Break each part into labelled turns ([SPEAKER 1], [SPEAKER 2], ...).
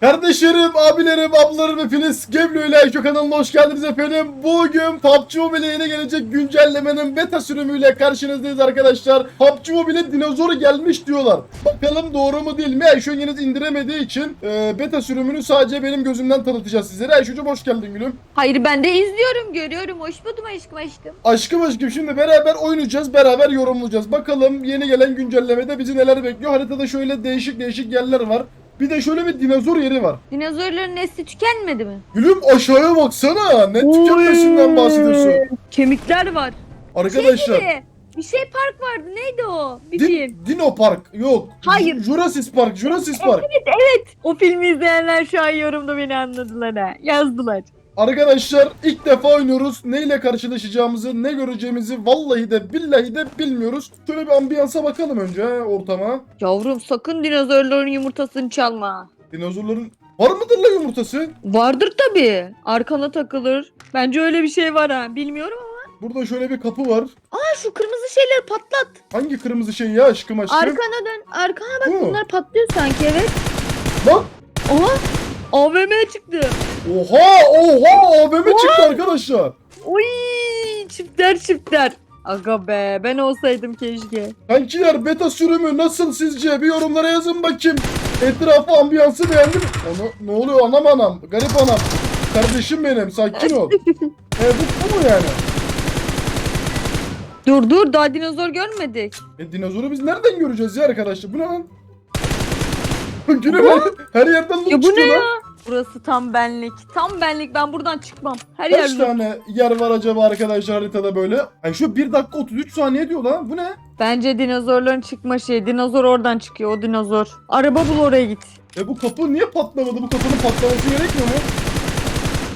[SPEAKER 1] Kardeşlerim, abilerim, ablalarım hepiniz Geblo ile Ayşe kanalına hoş geldiniz efendim. Bugün PUBG Mobile yeni gelecek güncellemenin beta sürümüyle karşınızdayız arkadaşlar. PUBG Mobile dinozoru gelmiş diyorlar. Bakalım doğru mu değil mi? Ayşe henüz indiremediği için e, beta sürümünü sadece benim gözümden tanıtacağız sizlere. Ayşe'cim hoş geldin gülüm.
[SPEAKER 2] Hayır ben de izliyorum, görüyorum. Hoş buldum aşkım aşkım.
[SPEAKER 1] Aşkım aşkım şimdi beraber oynayacağız, beraber yorumlayacağız. Bakalım yeni gelen güncellemede bizi neler bekliyor. Haritada şöyle değişik değişik yerler var. Bir de şöyle bir dinozor yeri var.
[SPEAKER 2] Dinozorların nesli tükenmedi mi?
[SPEAKER 1] Gülüm aşağıya baksana. Ne tükenmesinden bahsediyorsun.
[SPEAKER 2] Kemikler var.
[SPEAKER 1] Arkadaşlar.
[SPEAKER 2] Şey gibi, bir şey park vardı. Neydi o? Bir
[SPEAKER 1] Din-
[SPEAKER 2] film.
[SPEAKER 1] Dino Park yok.
[SPEAKER 2] Hayır.
[SPEAKER 1] Jurassic Park, Jurassic Park.
[SPEAKER 2] O filmi izleyenler şu an yorumda beni anladılar ha. Yazdılar.
[SPEAKER 1] Arkadaşlar ilk defa oynuyoruz. Neyle karşılaşacağımızı, ne göreceğimizi vallahi de billahi de bilmiyoruz. Şöyle bir ambiyansa bakalım önce he, ortama.
[SPEAKER 2] Yavrum sakın dinozorların yumurtasını çalma.
[SPEAKER 1] Dinozorların var mıdır la yumurtası?
[SPEAKER 2] Vardır tabii. Arkana takılır. Bence öyle bir şey var ha. Bilmiyorum ama.
[SPEAKER 1] Burada şöyle bir kapı var.
[SPEAKER 2] Ha şu kırmızı şeyleri patlat.
[SPEAKER 1] Hangi kırmızı şey ya aşkım aşkım?
[SPEAKER 2] Arkana dön. Arkana bak
[SPEAKER 1] Bu mu?
[SPEAKER 2] bunlar patlıyor sanki evet.
[SPEAKER 1] Bak.
[SPEAKER 2] Oha. AVM çıktı.
[SPEAKER 1] Oha oha AVM çıktı arkadaşlar.
[SPEAKER 2] Oy çiftler çiftler. Aga be ben olsaydım keşke.
[SPEAKER 1] Kankiler beta sürümü nasıl sizce? Bir yorumlara yazın bakayım. Etrafı ambiyansı beğendim. Onu, ne oluyor anam anam? Garip anam. Kardeşim benim sakin ol. e bu, bu mu yani?
[SPEAKER 2] Dur dur daha dinozor görmedik.
[SPEAKER 1] E dinozoru biz nereden göreceğiz ya arkadaşlar? Bu ne lan? Gülüm her, yerden loot
[SPEAKER 2] Ya bu ne
[SPEAKER 1] çıkıyor
[SPEAKER 2] ya? Burası tam benlik. Tam benlik ben buradan çıkmam. Her
[SPEAKER 1] Kaç
[SPEAKER 2] yer
[SPEAKER 1] tane yer var acaba arkadaşlar haritada böyle? Ay şu 1 dakika 33 saniye diyor lan. Bu ne?
[SPEAKER 2] Bence dinozorların çıkma şeyi. Dinozor oradan çıkıyor o dinozor. Araba bul oraya git.
[SPEAKER 1] E bu kapı niye patlamadı? Bu kapının patlaması gerekmiyor mu?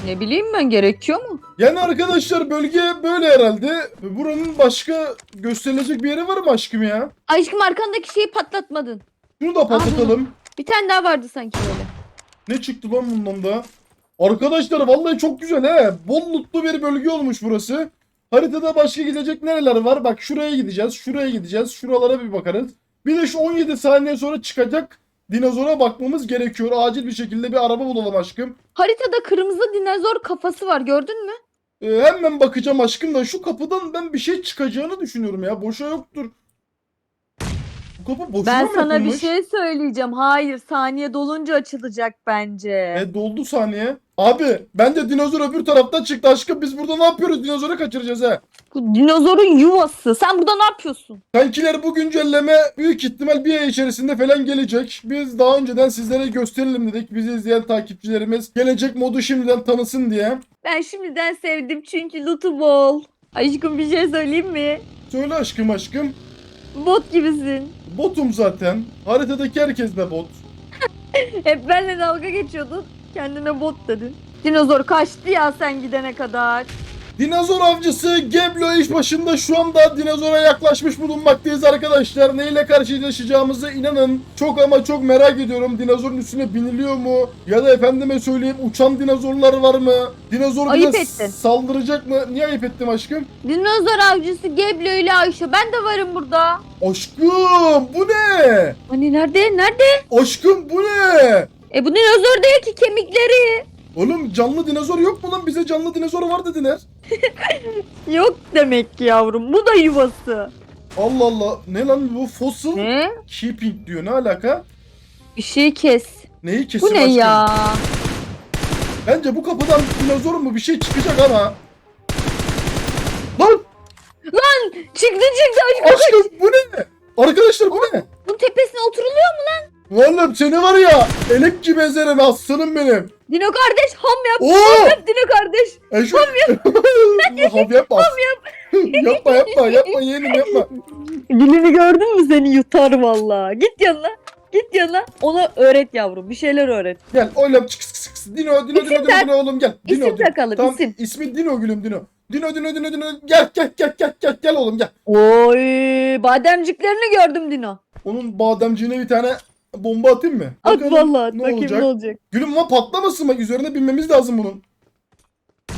[SPEAKER 2] Ne bileyim ben gerekiyor mu?
[SPEAKER 1] Yani arkadaşlar bölge böyle herhalde. Buranın başka gösterilecek bir yeri var mı aşkım ya?
[SPEAKER 2] Aşkım arkandaki şeyi patlatmadın.
[SPEAKER 1] Şunu da patlatalım.
[SPEAKER 2] Bir tane daha vardı sanki böyle.
[SPEAKER 1] Ne çıktı lan bundan da? Arkadaşlar vallahi çok güzel he. Bol lootlu bir bölge olmuş burası. Haritada başka gidecek nereler var? Bak şuraya gideceğiz, şuraya gideceğiz. Şuralara bir bakarız. Bir de şu 17 saniye sonra çıkacak dinozora bakmamız gerekiyor. Acil bir şekilde bir araba bulalım aşkım.
[SPEAKER 2] Haritada kırmızı dinozor kafası var gördün mü?
[SPEAKER 1] Ee, hemen bakacağım aşkım da şu kapıdan ben bir şey çıkacağını düşünüyorum ya. Boşa yoktur. Kapı boşuna
[SPEAKER 2] Ben
[SPEAKER 1] mı
[SPEAKER 2] sana bir
[SPEAKER 1] yapılmış?
[SPEAKER 2] şey söyleyeceğim. Hayır saniye dolunca açılacak bence.
[SPEAKER 1] E doldu saniye. Abi bence dinozor öbür taraftan çıktı aşkım. Biz burada ne yapıyoruz? Dinozoru kaçıracağız he.
[SPEAKER 2] Bu dinozorun yuvası. Sen burada ne yapıyorsun?
[SPEAKER 1] Kankiler bu güncelleme büyük ihtimal bir ay içerisinde falan gelecek. Biz daha önceden sizlere gösterelim dedik. Bizi izleyen takipçilerimiz gelecek modu şimdiden tanısın diye.
[SPEAKER 2] Ben şimdiden sevdim çünkü loot'u bol. Aşkım bir şey söyleyeyim mi?
[SPEAKER 1] Söyle aşkım aşkım.
[SPEAKER 2] Bot gibisin.
[SPEAKER 1] Botum zaten. Haritadaki herkes de bot.
[SPEAKER 2] Hep benimle dalga geçiyordun. Kendine bot dedin. Dinozor kaçtı ya sen gidene kadar.
[SPEAKER 1] Dinozor avcısı Geblo iş başında şu anda dinozora yaklaşmış bulunmaktayız arkadaşlar. Neyle karşılaşacağımızı inanın çok ama çok merak ediyorum. Dinozorun üstüne biniliyor mu? Ya da efendime söyleyeyim uçan dinozorlar var mı? Dinozor
[SPEAKER 2] Ayıp
[SPEAKER 1] bize
[SPEAKER 2] ettin.
[SPEAKER 1] saldıracak mı? Niye ayıp ettim aşkım?
[SPEAKER 2] Dinozor avcısı Geblo ile Ayşe. Ben de varım burada.
[SPEAKER 1] Aşkım bu ne?
[SPEAKER 2] Hani nerede? Nerede?
[SPEAKER 1] Aşkım bu ne?
[SPEAKER 2] E bu dinozor değil ki kemikleri.
[SPEAKER 1] Oğlum canlı dinozor yok mu lan? Bize canlı dinozor var dediler.
[SPEAKER 2] Yok demek ki yavrum. Bu da yuvası.
[SPEAKER 1] Allah Allah. Ne lan bu? Fossil
[SPEAKER 2] Ne?
[SPEAKER 1] keeping diyor. Ne alaka?
[SPEAKER 2] Bir şey kes.
[SPEAKER 1] Neyi
[SPEAKER 2] Bu ne
[SPEAKER 1] aşkım?
[SPEAKER 2] ya?
[SPEAKER 1] Bence bu kapıdan dinozor mu bir şey çıkacak ama. Lan
[SPEAKER 2] Çıktı çıktı aşkım.
[SPEAKER 1] aşkım bu ne? Arkadaşlar bu ne?
[SPEAKER 2] Bunun tepesine oturuluyor mu?
[SPEAKER 1] Oğlum seni var ya elek gibi ezerim aslanım benim.
[SPEAKER 2] Dino kardeş ham yap.
[SPEAKER 1] Oo!
[SPEAKER 2] Yap Dino kardeş.
[SPEAKER 1] E şu... Ham yapma. yapma yapma yapma yeğenim yapma.
[SPEAKER 2] Dilini gördün mü seni yutar valla. Git yanına. Git yanına. Ona öğret yavrum. Bir şeyler öğret.
[SPEAKER 1] Gel oğlum çık çık çık. Dino Dino Dino
[SPEAKER 2] İsim
[SPEAKER 1] Dino,
[SPEAKER 2] tak.
[SPEAKER 1] Dino oğlum gel. Dino,
[SPEAKER 2] İsim
[SPEAKER 1] Dino.
[SPEAKER 2] takalım
[SPEAKER 1] Tamam
[SPEAKER 2] isim.
[SPEAKER 1] ismi Dino gülüm Dino. Dino Dino Dino Dino gel gel gel gel gel gel oğlum gel.
[SPEAKER 2] Oy bademciklerini gördüm Dino.
[SPEAKER 1] Onun bademciğine bir tane bomba atayım mı?
[SPEAKER 2] At
[SPEAKER 1] Bakalım
[SPEAKER 2] valla.
[SPEAKER 1] ne
[SPEAKER 2] Bakayım
[SPEAKER 1] olacak?
[SPEAKER 2] ne olacak.
[SPEAKER 1] Gülüm ama patlamasın bak üzerine binmemiz lazım bunun.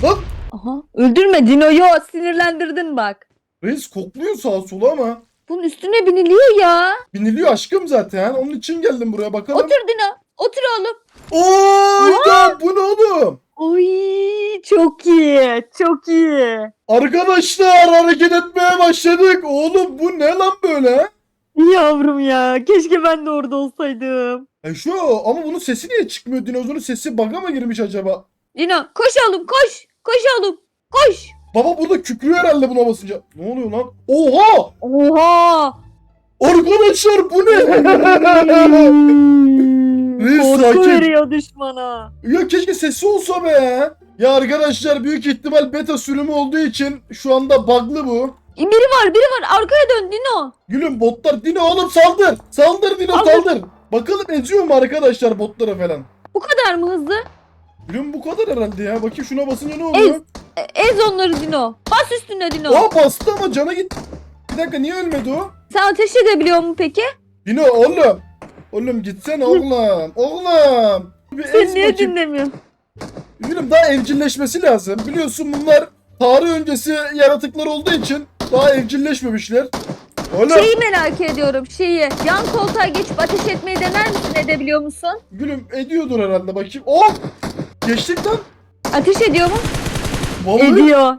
[SPEAKER 1] Lan
[SPEAKER 2] Aha. Öldürme Dino'yu sinirlendirdin bak.
[SPEAKER 1] reis kokluyor sağa sola ama.
[SPEAKER 2] Bunun üstüne biniliyor ya.
[SPEAKER 1] Biniliyor aşkım zaten. Onun için geldim buraya bakalım.
[SPEAKER 2] Otur Dino. Otur oğlum.
[SPEAKER 1] Oyda bu ne oğlum?
[SPEAKER 2] Oy çok iyi. Çok iyi.
[SPEAKER 1] Arkadaşlar hareket etmeye başladık. Oğlum bu ne lan böyle?
[SPEAKER 2] Yavrum ya. Keşke ben de orada olsaydım.
[SPEAKER 1] E şu ama bunun sesi niye çıkmıyor? Dinozorun sesi bug'a mı girmiş acaba?
[SPEAKER 2] Dino koş oğlum koş. Koş oğlum. Koş.
[SPEAKER 1] Baba burada kükrüyor herhalde buna basınca. Ne oluyor lan? Oha!
[SPEAKER 2] Oha.
[SPEAKER 1] Arkadaşlar bu ne? Reis,
[SPEAKER 2] Korku
[SPEAKER 1] sakin.
[SPEAKER 2] veriyor düşmana.
[SPEAKER 1] ya keşke sesi olsa be. Ya arkadaşlar büyük ihtimal beta sürümü olduğu için şu anda bug'lı bu.
[SPEAKER 2] Biri var biri var arkaya dön Dino.
[SPEAKER 1] Gülüm botlar Dino oğlum saldır. Saldır Dino
[SPEAKER 2] Saldır.
[SPEAKER 1] saldır. Bakalım eziyor mu arkadaşlar botlara falan.
[SPEAKER 2] Bu kadar mı hızlı?
[SPEAKER 1] Gülüm bu kadar herhalde ya. Bakayım şuna basınca ne oluyor?
[SPEAKER 2] E, Ez onları Dino. Bas üstüne Dino.
[SPEAKER 1] Aa bastı ama cana git. Bir dakika niye ölmedi o?
[SPEAKER 2] Sen ateş edebiliyor mu peki?
[SPEAKER 1] Dino oğlum. Oğlum gitsene oğlum. Oğlum. Bir
[SPEAKER 2] Sen
[SPEAKER 1] ez
[SPEAKER 2] niye
[SPEAKER 1] bakayım.
[SPEAKER 2] dinlemiyorsun?
[SPEAKER 1] Gülüm daha evcilleşmesi lazım. Biliyorsun bunlar tarih öncesi yaratıklar olduğu için daha evcilleşmemişler. Oğlum.
[SPEAKER 2] Şeyi merak ediyorum şeyi. Yan koltuğa geçip ateş etmeyi dener misin edebiliyor musun?
[SPEAKER 1] Gülüm ediyordur herhalde bakayım. Oh! Geçtik lan.
[SPEAKER 2] Ateş ediyor mu?
[SPEAKER 1] Vallahi
[SPEAKER 2] Ediyor.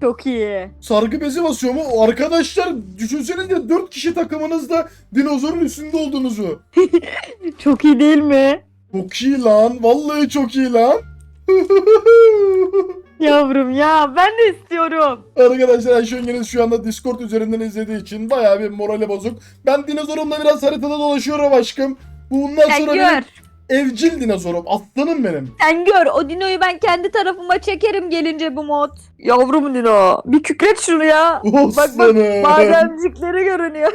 [SPEAKER 2] Çok iyi.
[SPEAKER 1] sargı bezi basıyor mu? Arkadaşlar düşünsenize 4 kişi takımınızda dinozorun üstünde olduğunuzu.
[SPEAKER 2] Çok iyi değil mi?
[SPEAKER 1] Çok iyi lan. Vallahi çok iyi lan.
[SPEAKER 2] Yavrum ya ben de istiyorum.
[SPEAKER 1] Arkadaşlar Ayşe Yengiz şu anda Discord üzerinden izlediği için bayağı bir morali bozuk. Ben dinozorumla biraz haritada dolaşıyorum aşkım. Bundan
[SPEAKER 2] Sen
[SPEAKER 1] sonra
[SPEAKER 2] gör.
[SPEAKER 1] benim evcil dinozorum. Aslanım benim.
[SPEAKER 2] Sen gör o Dino'yu ben kendi tarafıma çekerim gelince bu mod. Yavrum Dino bir kükret şunu ya. Bak bak
[SPEAKER 1] Aslanım.
[SPEAKER 2] bademcikleri görünüyor.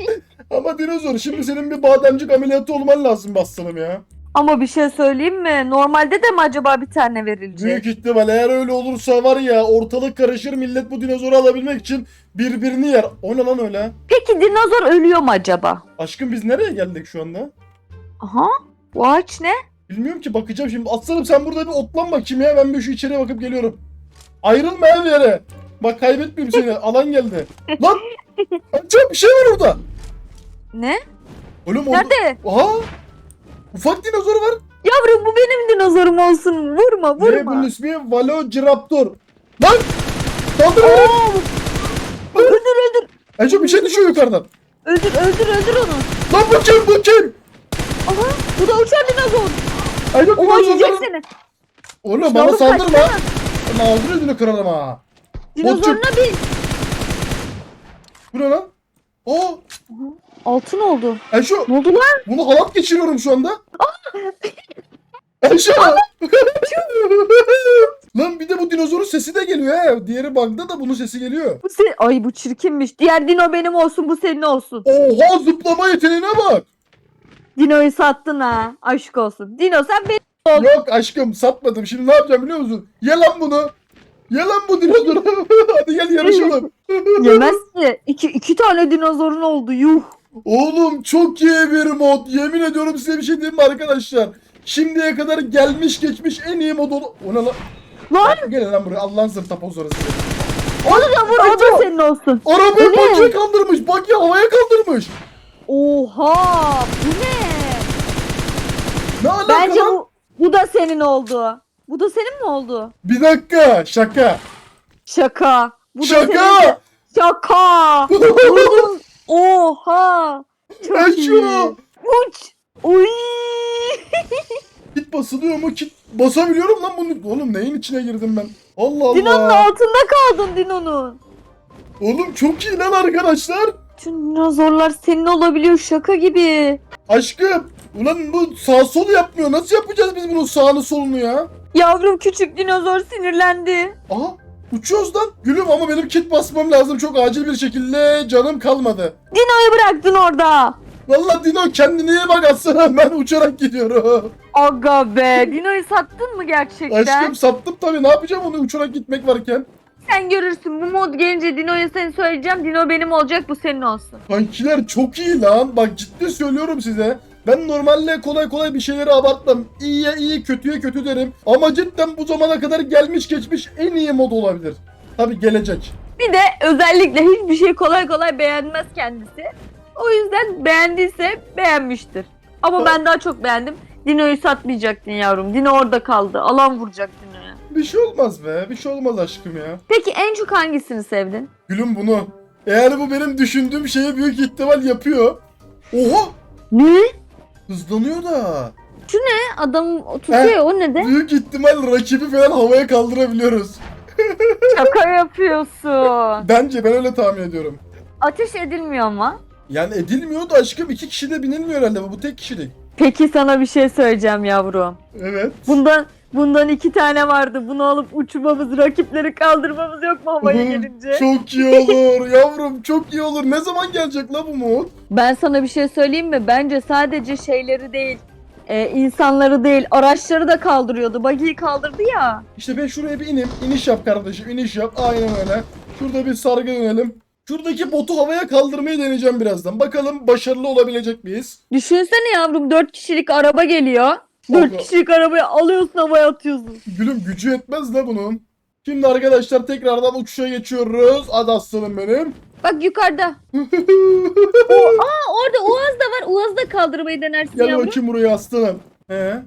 [SPEAKER 1] Ama dinozor şimdi senin bir bademcik ameliyatı olman lazım be aslanım ya.
[SPEAKER 2] Ama bir şey söyleyeyim mi? Normalde de mi acaba bir tane verilecek?
[SPEAKER 1] Büyük ihtimal eğer öyle olursa var ya ortalık karışır millet bu dinozoru alabilmek için birbirini yer. O ne lan öyle?
[SPEAKER 2] Peki dinozor ölüyor mu acaba?
[SPEAKER 1] Aşkım biz nereye geldik şu anda?
[SPEAKER 2] Aha. Bu ağaç ne?
[SPEAKER 1] Bilmiyorum ki bakacağım şimdi. Aslanım sen burada bir otlan bakayım ya. Ben bir şu içeriye bakıp geliyorum. Ayrılma her yere. Bak kaybetmeyeyim seni. Alan geldi. Lan! Açacağım bir şey var orada.
[SPEAKER 2] Ne?
[SPEAKER 1] Oğlum orada...
[SPEAKER 2] Nerede?
[SPEAKER 1] Aha! Ufak dinozor var.
[SPEAKER 2] Yavrum bu benim dinozorum olsun. Vurma
[SPEAKER 1] Ne bunun
[SPEAKER 2] vurma.
[SPEAKER 1] ismi? Velociraptor. Lan! Saldır beni!
[SPEAKER 2] Oo! öldür öldür.
[SPEAKER 1] Ece bir şey düşüyor yukarıdan.
[SPEAKER 2] Öldür öldür öldür onu.
[SPEAKER 1] Lan bu kim bu kim?
[SPEAKER 2] Aha bu da uçan dinozor.
[SPEAKER 1] Ece
[SPEAKER 2] Oha yiyecek seni.
[SPEAKER 1] Oğlum bana
[SPEAKER 2] Yavrum,
[SPEAKER 1] saldırma. Ama ağzını yüzünü kırarım ha.
[SPEAKER 2] Dinozoruna bin.
[SPEAKER 1] Bu ne lan? Aa!
[SPEAKER 2] Altın oldu.
[SPEAKER 1] Ece
[SPEAKER 2] Ne oldu lan?
[SPEAKER 1] bunu halat geçiriyorum şu anda. Ece! lan bir de bu dinozorun sesi de geliyor he. Diğeri bug'da da bunun sesi geliyor.
[SPEAKER 2] Bu se Ay bu çirkinmiş. Diğer dino benim olsun bu senin olsun.
[SPEAKER 1] Oha zıplama yeteneğine bak.
[SPEAKER 2] Dino'yu sattın ha. Aşk olsun. Dino sen benim.
[SPEAKER 1] Yok aşkım satmadım. Şimdi ne yapacağım biliyor musun? Ye lan bunu. Ye lan bu dinozoru. Hadi gel yarışalım.
[SPEAKER 2] Yemez ki. İki, iki tane dinozorun oldu. Yuh.
[SPEAKER 1] Oğlum çok iyi bir mod. Yemin ediyorum size bir şey diyeyim mi arkadaşlar? Şimdiye kadar gelmiş geçmiş en iyi mod ol... O ne lan?
[SPEAKER 2] Lan.
[SPEAKER 1] Gel lan buraya Allah'ın zırta size.
[SPEAKER 2] Onu da vur. O da senin olsun.
[SPEAKER 1] Arabayı
[SPEAKER 2] Bu ne?
[SPEAKER 1] bakiye kaldırmış. Bakiye havaya kaldırmış.
[SPEAKER 2] Oha. Bu ne?
[SPEAKER 1] Ne alaka
[SPEAKER 2] Bence
[SPEAKER 1] lan?
[SPEAKER 2] bu, bu da senin oldu. Bu da senin mi oldu?
[SPEAKER 1] Bir dakika. Şaka.
[SPEAKER 2] Şaka. Bu da senin.
[SPEAKER 1] Şaka.
[SPEAKER 2] Şaka. Vurdum. Oha. Çok
[SPEAKER 1] Ben
[SPEAKER 2] iyi. Uç. Uy.
[SPEAKER 1] Kit basılıyor mu? Kit basabiliyorum lan bunu. Oğlum neyin içine girdim ben? Allah Allah.
[SPEAKER 2] Dino'nun altında kaldın Dino'nun.
[SPEAKER 1] Oğlum çok iyi lan arkadaşlar.
[SPEAKER 2] Tüm dinozorlar senin olabiliyor şaka gibi.
[SPEAKER 1] Aşkım. Ulan bu sağ sol yapmıyor. Nasıl yapacağız biz bunun sağını solunu ya?
[SPEAKER 2] Yavrum küçük dinozor sinirlendi.
[SPEAKER 1] Aha uçuyoruz lan. Gülüm ama benim kit basmam lazım çok acil bir şekilde. Canım kalmadı.
[SPEAKER 2] Dino'yu bıraktın orada.
[SPEAKER 1] Vallahi Dino kendine iyi bak aslında ben uçarak gidiyorum.
[SPEAKER 2] Aga be. Dino'yu sattın mı gerçekten?
[SPEAKER 1] Aşkım sattım tabii ne yapacağım onu uçarak gitmek varken.
[SPEAKER 2] Sen görürsün bu mod gelince Dino'ya seni söyleyeceğim. Dino benim olacak bu senin olsun.
[SPEAKER 1] Kankiler çok iyi lan. Bak ciddi söylüyorum size. Ben normalde kolay kolay bir şeyleri abartmam. İyiye iyi, kötüye kötü derim. Ama cidden bu zamana kadar gelmiş geçmiş en iyi mod olabilir. Tabi gelecek.
[SPEAKER 2] Bir de özellikle hiçbir şey kolay kolay beğenmez kendisi. O yüzden beğendiyse beğenmiştir. Ama ben daha çok beğendim. Dino'yu satmayacaktın yavrum. Dino orada kaldı. Alan vuracak Dino'ya.
[SPEAKER 1] Bir şey olmaz be. Bir şey olmaz aşkım ya.
[SPEAKER 2] Peki en çok hangisini sevdin?
[SPEAKER 1] Gülüm bunu. Eğer bu benim düşündüğüm şeyi büyük ihtimal yapıyor. Oha!
[SPEAKER 2] Ne?
[SPEAKER 1] Hızlanıyor da.
[SPEAKER 2] Adam o tutuyor ya, o ne de?
[SPEAKER 1] Büyük ihtimal rakibi falan havaya kaldırabiliyoruz.
[SPEAKER 2] Şaka yapıyorsun.
[SPEAKER 1] Bence ben öyle tahmin ediyorum.
[SPEAKER 2] Ateş edilmiyor ama.
[SPEAKER 1] Yani edilmiyor da aşkım iki kişi de binilmiyor herhalde bu tek kişilik.
[SPEAKER 2] Peki sana bir şey söyleyeceğim yavrum.
[SPEAKER 1] Evet.
[SPEAKER 2] Bundan bundan iki tane vardı. Bunu alıp uçmamız, rakipleri kaldırmamız yok mu havaya gelince?
[SPEAKER 1] Çok iyi olur yavrum çok iyi olur. Ne zaman gelecek la bu mod?
[SPEAKER 2] Ben sana bir şey söyleyeyim mi? Bence sadece şeyleri değil, e, insanları değil, araçları da kaldırıyordu. Buggy'yi kaldırdı ya.
[SPEAKER 1] İşte ben şuraya bir ineyim. İniş yap kardeşim iniş yap. Aynen öyle. Şurada bir sargı dönelim. Şuradaki botu havaya kaldırmayı deneyeceğim birazdan. Bakalım başarılı olabilecek miyiz?
[SPEAKER 2] Düşünsene yavrum dört kişilik araba geliyor. Dört kişilik arabayı alıyorsun havaya atıyorsun.
[SPEAKER 1] Gülüm gücü yetmez de bunun. Şimdi arkadaşlar tekrardan uçuşa geçiyoruz. Hadi aslanım benim.
[SPEAKER 2] Bak yukarıda. Aa orada Uaz da var. Uaz da kaldırmayı denersin
[SPEAKER 1] Gel
[SPEAKER 2] yavrum.
[SPEAKER 1] bakayım buraya aslanım. He.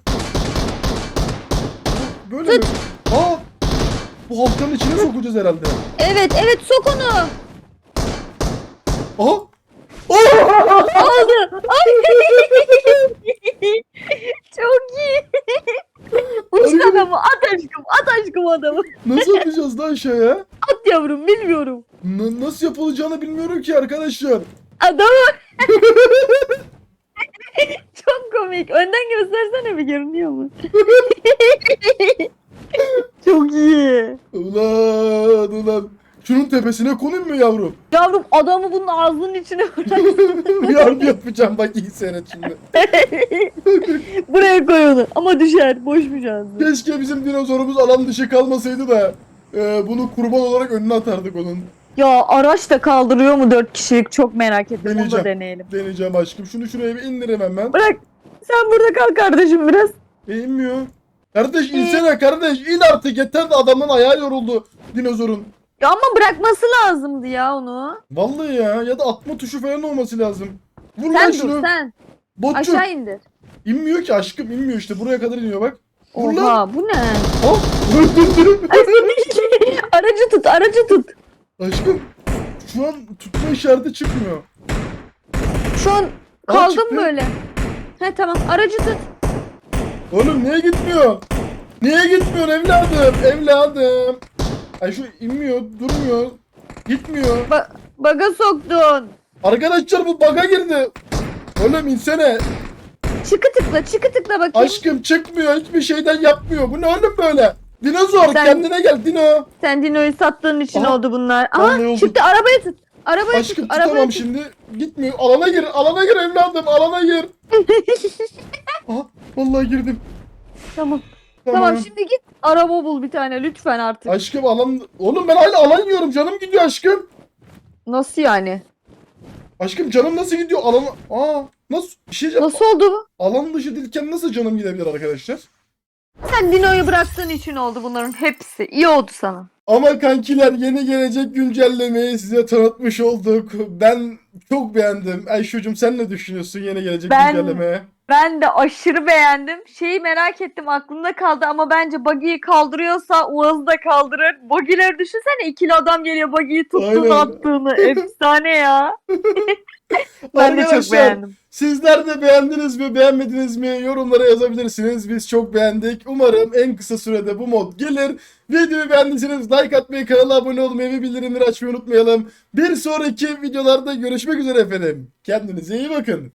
[SPEAKER 1] Böyle mi? Aa! Bu halkanın içine sokacağız herhalde.
[SPEAKER 2] Evet evet sok onu.
[SPEAKER 1] Aha!
[SPEAKER 2] Aldı. Ay. Çok iyi.
[SPEAKER 1] Arıyorum.
[SPEAKER 2] adamı at aşkım at aşkım adamı.
[SPEAKER 1] Nasıl atacağız lan aşağıya?
[SPEAKER 2] At yavrum bilmiyorum.
[SPEAKER 1] N- nasıl yapılacağını bilmiyorum ki arkadaşlar.
[SPEAKER 2] Adamı. Çok komik. Önden göstersene bir görünüyor mu? Çok iyi.
[SPEAKER 1] Ulan ulan. Şunun tepesine konayım mı yavrum?
[SPEAKER 2] Yavrum adamı bunun ağzının içine.
[SPEAKER 1] Yardım yapacağım bak iyi seyret şimdi.
[SPEAKER 2] Buraya koy onu. Ama düşer. Boşmuş ağzı.
[SPEAKER 1] Keşke bizim dinozorumuz alan dışı kalmasaydı da e, bunu kurban olarak önüne atardık onun.
[SPEAKER 2] Ya araç da kaldırıyor mu dört kişilik? Çok merak ettim. Onu da
[SPEAKER 1] Deneyeceğim.
[SPEAKER 2] deneyelim.
[SPEAKER 1] Deneyeceğim aşkım. Şunu şuraya bir indireyim hemen.
[SPEAKER 2] Bırak. Sen burada kal kardeşim biraz.
[SPEAKER 1] E, inmiyor. Kardeş insene kardeş in artık yeter de adamın ayağı yoruldu dinozorun.
[SPEAKER 2] Ya ama bırakması lazımdı ya onu.
[SPEAKER 1] Vallahi ya ya da atma tuşu falan olması lazım. Vur lan
[SPEAKER 2] Sen
[SPEAKER 1] şunu.
[SPEAKER 2] dur sen.
[SPEAKER 1] Botçuk.
[SPEAKER 2] Aşağı indir.
[SPEAKER 1] İnmiyor ki aşkım inmiyor işte buraya kadar iniyor bak. Vur lan.
[SPEAKER 2] Oha bu ne?
[SPEAKER 1] Ah öldürdüm.
[SPEAKER 2] aracı tut aracı tut.
[SPEAKER 1] Aşkım şu an tutma işareti çıkmıyor.
[SPEAKER 2] Şu an
[SPEAKER 1] Aa,
[SPEAKER 2] kaldım
[SPEAKER 1] çıktı.
[SPEAKER 2] böyle. He tamam aracı tut.
[SPEAKER 1] Oğlum niye gitmiyor? Niye gitmiyor evladım? Evladım. Ay şu inmiyor, durmuyor. Gitmiyor.
[SPEAKER 2] Ba baga soktun.
[SPEAKER 1] Arkadaşlar bu baga girdi. Oğlum insene.
[SPEAKER 2] Çıkı tıkla çıkı tıkla bakayım.
[SPEAKER 1] Aşkım çıkmıyor. Hiçbir şeyden yapmıyor. Bu ne oğlum böyle? Dinozor
[SPEAKER 2] Sen-
[SPEAKER 1] kendine gel Dino.
[SPEAKER 2] Sen Dino'yu sattığın için
[SPEAKER 1] Aha,
[SPEAKER 2] oldu bunlar. Aha çıktı arabayı tut. Arabayı
[SPEAKER 1] Aşkım
[SPEAKER 2] tut.
[SPEAKER 1] Tutamam
[SPEAKER 2] tut.
[SPEAKER 1] şimdi. Gitmiyor. Alana gir. Alana gir evladım. Alana gir. Aha vallahi girdim. tamam.
[SPEAKER 2] Tamam. Şimdi git araba bul bir tane lütfen artık.
[SPEAKER 1] Aşkım alan... Oğlum ben hala alan yiyorum. Canım gidiyor aşkım.
[SPEAKER 2] Nasıl yani?
[SPEAKER 1] Aşkım canım nasıl gidiyor? Alan... Aa nasıl? Bir şey diyeceğim.
[SPEAKER 2] Nasıl oldu bu?
[SPEAKER 1] Alan dışı değilken nasıl canım gidebilir arkadaşlar?
[SPEAKER 2] Sen Dino'yu bıraktığın için oldu bunların hepsi. İyi oldu sana.
[SPEAKER 1] Ama kankiler yeni gelecek güncellemeyi size tanıtmış olduk. Ben çok beğendim. Ayşucuğum sen ne düşünüyorsun yeni gelecek
[SPEAKER 2] Ben-
[SPEAKER 1] güncellemeye?
[SPEAKER 2] Ben de aşırı beğendim. Şeyi merak ettim aklımda kaldı ama bence Buggy'yi kaldırıyorsa Uaz'ı da kaldırır. Buggy'leri düşünsene ikili adam geliyor Buggy'yi tuttuğunu
[SPEAKER 1] Aynen.
[SPEAKER 2] attığını. Efsane ya. Ben de çok
[SPEAKER 1] Arkadaşlar,
[SPEAKER 2] beğendim.
[SPEAKER 1] Sizler de beğendiniz mi beğenmediniz mi yorumlara yazabilirsiniz. Biz çok beğendik. Umarım en kısa sürede bu mod gelir. Videoyu beğendiyseniz like atmayı, kanala abone olmayı ve bildirimleri açmayı unutmayalım. Bir sonraki videolarda görüşmek üzere efendim. Kendinize iyi bakın.